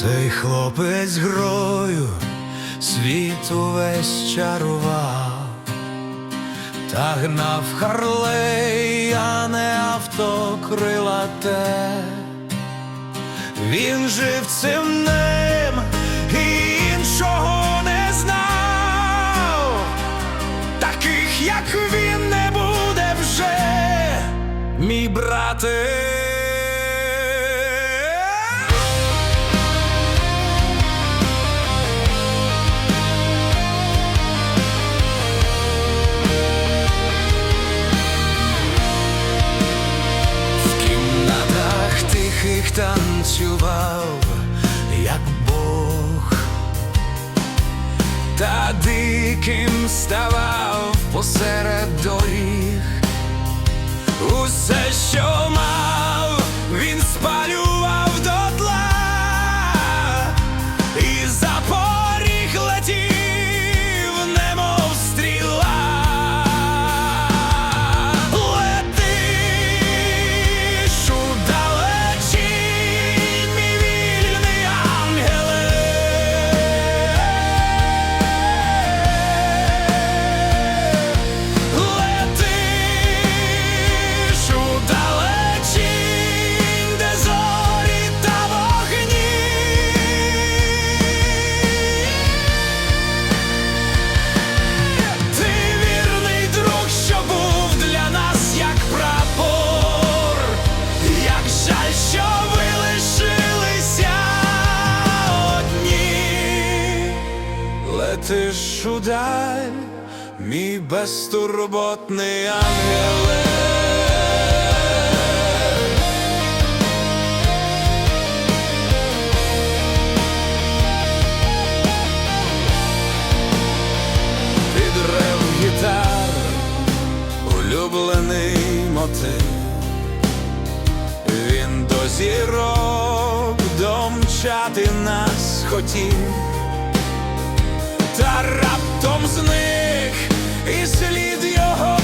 Цей хлопець грою світ увесь чарував, та гнав Харлей, а не авто крилате. Він жив цим ним і іншого не знав, таких, як він, не буде вже, мій брате. Танцював, як Бог, та диким ставав посеред доріг. Усе, Летиш удаль, мій безтурботний ангеле. Підрев гітар, улюблений мотив. Він до зірок домчати нас хотів, та раптом зник і слід його.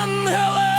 Helen!